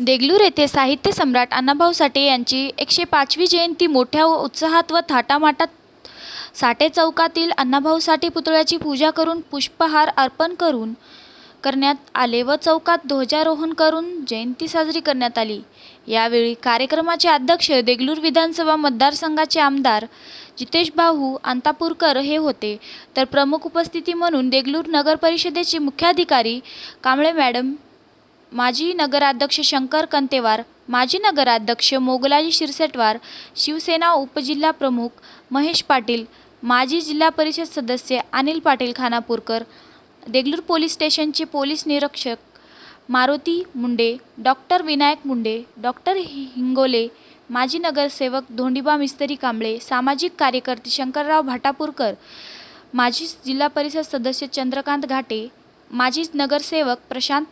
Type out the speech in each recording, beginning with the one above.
देगलूर येथे साहित्य सम्राट अण्णाभाऊ साठे यांची एकशे पाचवी जयंती मोठ्या उत्साहात व थाटामाटात साठे चौकातील अण्णाभाऊ साठे पुतळ्याची पूजा करून पुष्पहार अर्पण करून करण्यात आले व चौकात ध्वजारोहण करून जयंती साजरी करण्यात आली. यावेळी कार्यक्रमाचे अध्यक्ष देगलूर विधानसभा मतदारसंघाचे आमदार जितेश भाऊ अंतापूरकर हे होते. तर प्रमुख उपस्थिती म्हणून देगलूर नगर परिषदेचे मुख्याधिकारी कांबळे मॅडम माजी नगराध्यक्ष शंकर कंतेवार माजी नगराध्यक्ष मोगलाजी शिरसेटवार शिवसेना उपजिल्हा प्रमुख महेश पाटील माजी जिल्हा परिषद सदस्य अनिल पाटील खानापूरकर देगलूर पोलीस स्टेशनचे पोलीस निरीक्षक मारुती मुंडे डॉक्टर विनायक मुंडे डॉक्टर हिंगोले माजी नगरसेवक धोंडीबा मिस्त्री कांबळे सामाजिक कार्यकर्ते शंकरराव भाटापूरकर माजी जिल्हा परिषद सदस्य चंद्रकांत घाटे माजी नगरसेवक Prashant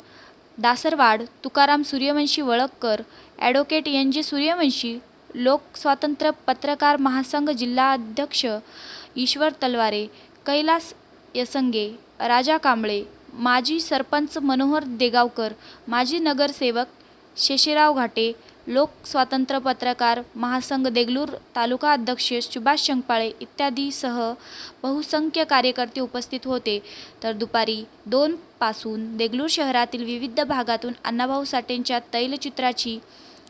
Dasarwad Tukaram Suryavanshi Valakkar advocate N G Suryavanshi Lokswatantrya Patrakar Mahasangh जिल्हाध्यक्ष ईश्वर तलवारे कैलास यसंगे राजा कांबळे माजी सरपंच मनोहर देगावकर माजी नगरसेवक शेषेराव घाटे लोकस्वातंत्र्य पत्रकार महासंघ देगलूर तालुका अध्यक्ष सुभाष शंकपाळे इत्यादीसह बहुसंख्य कार्यकर्ते उपस्थित होते. तर दुपारी दोन पासून देगलूर शहरातील विविध भागातून अण्णाभाऊ साठेंच्या तैलचित्राची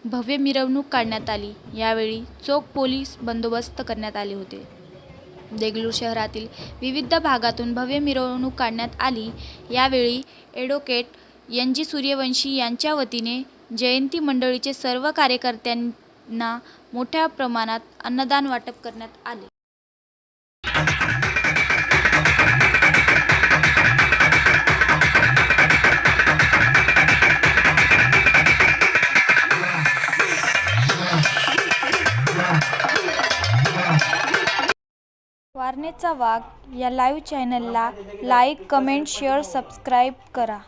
भव्य मिरवणूक काढण्यात आली. यावेळी चोख पोलीस बंदोबस्त करण्यात आले होते. देगलूर शहरातील विविध भागातून भव्य मिरवणूक काढण्यात आली. यावेळी ॲडव्होकेट एन जी सूर्यवंशी यांच्या वतीने जयंती मंडळीचे सर्व कार्यकर्त्यांना मोठ्या प्रमाणात अन्नदान वाटप करण्यात आले. वारणेचा वाघ या लाईव्ह चॅनलला लाईक कमेंट शेअर सबस्क्राईब करा.